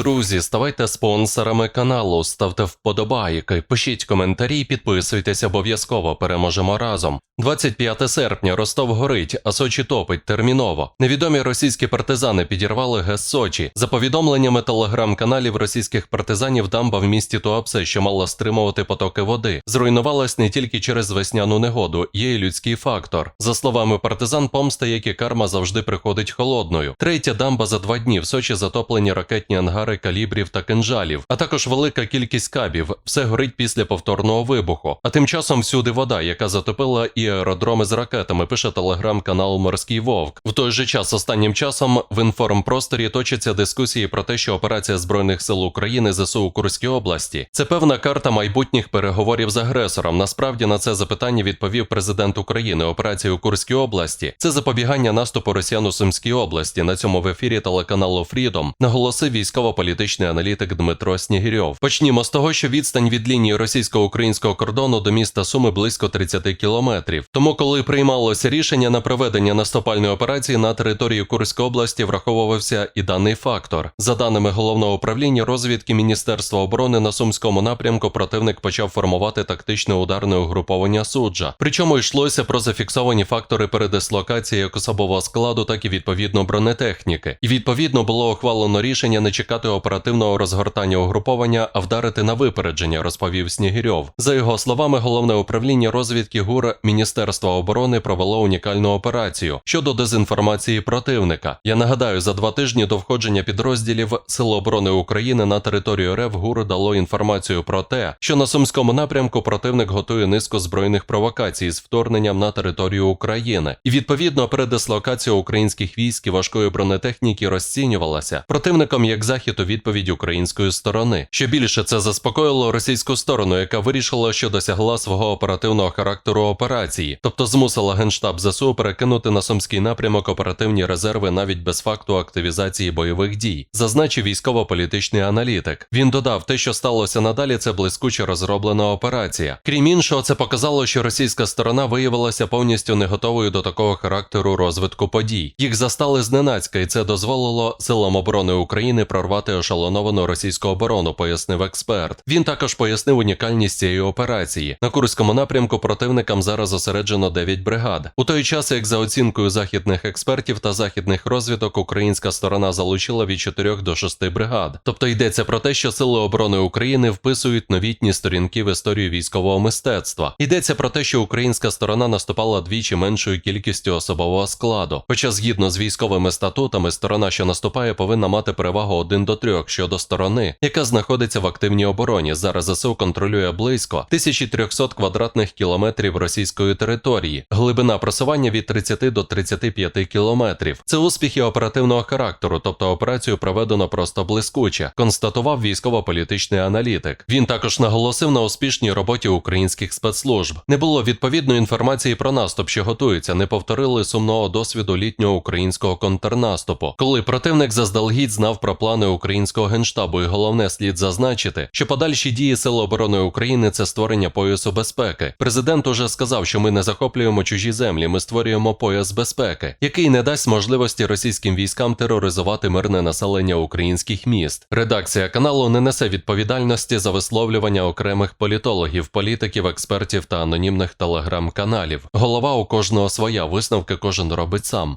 друзі, ставайте спонсорами каналу, ставте вподобайки, пишіть коментарі, підписуйтесь обов'язково. Переможемо разом. 25 серпня Ростов горить, а Сочі топить терміново. Невідомі російські партизани підірвали ГЕС Сочі. За повідомленнями телеграм-каналів російських партизанів, дамба в місті Туапсе, що мала стримувати потоки води, зруйнувалась не тільки через весняну негоду, є й людський фактор. За словами партизан, помста, як і карма завжди приходить холодною. Третя дамба за два дні в Сочі затоплені ракетні ангари калібрів та кинжалів, а також велика кількість кабів. Все горить після повторного вибуху. А тим часом всюди вода, яка затопила і аеродроми з ракетами, пише телеграм-канал Морський Вовк. В той же час останнім часом в інформпросторі точаться дискусії про те, що операція збройних сил України ЗСУ у Курській області це певна карта майбутніх переговорів з агресором. Насправді на це запитання відповів президент України. Операція у Курській області це запобігання наступу росіян у Сумській області. На цьому в ефірі телеканалу Фрідом наголосив військово-політичний аналітик Дмитро Снігирьов. Почнімо з того, що відстань від лінії російсько-українського кордону до міста Суми близько 30 кілометрів. Тому, коли приймалося рішення на проведення наступальної операції на території Курської області, враховувався і даний фактор. За даними головного управління розвідки Міністерства оборони на сумському напрямку, противник почав формувати тактичне ударне угруповання суджа. Причому йшлося про зафіксовані фактори передислокації як особового складу, так і відповідно бронетехніки. І відповідно було ухвалено рішення не чекати оперативного розгортання угруповання, а вдарити на випередження, розповів Снігирьов. За його словами, головне управління розвідки ГУР Міністерства оборони провело унікальну операцію щодо дезінформації противника. Я нагадаю, за два тижні до входження підрозділів Сил оборони України на територію РФ ГУР дало інформацію про те, що на сумському напрямку противник готує низку збройних провокацій з вторгненням на територію України, і відповідно передислокація українських військ і важкої бронетехніки розцінювалася противником як захід у відповідь української сторони. Що більше це заспокоїло російську сторону, яка вирішила, що досягла свого оперативного характеру операції, тобто змусила генштаб ЗСУ перекинути на сумський напрямок оперативні резерви навіть без факту активізації бойових дій, зазначив військово-політичний аналітик. Він додав, те, що сталося надалі, це блискуче розроблена операція. Крім іншого, це показало, що російська сторона виявилася повністю не готовою до такого характеру розвитку подій. Їх застали зненацька, і це дозволило силам оборони України прорвати ошалоновану російську оборону, пояснив експерт. Він також пояснив унікальність цієї операції. На Курському напрямку противникам зараз зосереджено 9 бригад. У той час, як за оцінкою західних експертів та західних розвідок, українська сторона залучила від 4 до 6 бригад. Тобто йдеться про те, що сили оборони України вписують новітні сторінки в історію військового мистецтва. Йдеться про те, що українська сторона наступала двічі меншою кількістю особового складу. Хоча, згідно з військовими статутами, сторона, що наступає, повинна мати перевагу 1 до 3 щодо сторони, яка знаходиться в активній обороні. Зараз ЗСУ контролює близько 1300 квадратних кілометрів російської території, глибина просування від 30 до 35 кілометрів. Це успіхи оперативного характеру, тобто операцію проведено просто блискуче, констатував військово-політичний аналітик. Він також наголосив на успішній роботі українських спецслужб. Не було відповідної інформації про наступ, що готується, не повторили сумного досвіду літнього українського контрнаступу, коли противник заздалегідь знав про плани українського генштабу, і головне слід зазначити, що подальші дії Сил оборони України це створення поясу безпеки. Президент уже сказав, що ми не захоплюємо чужі землі, ми створюємо пояс безпеки, який не дасть можливості російським військам тероризувати мирне населення українських міст. Редакція каналу не несе відповідальності за висловлювання окремих політологів, політиків, експертів та анонімних телеграм-каналів. Голова у кожного своя висновки кожен робить сам.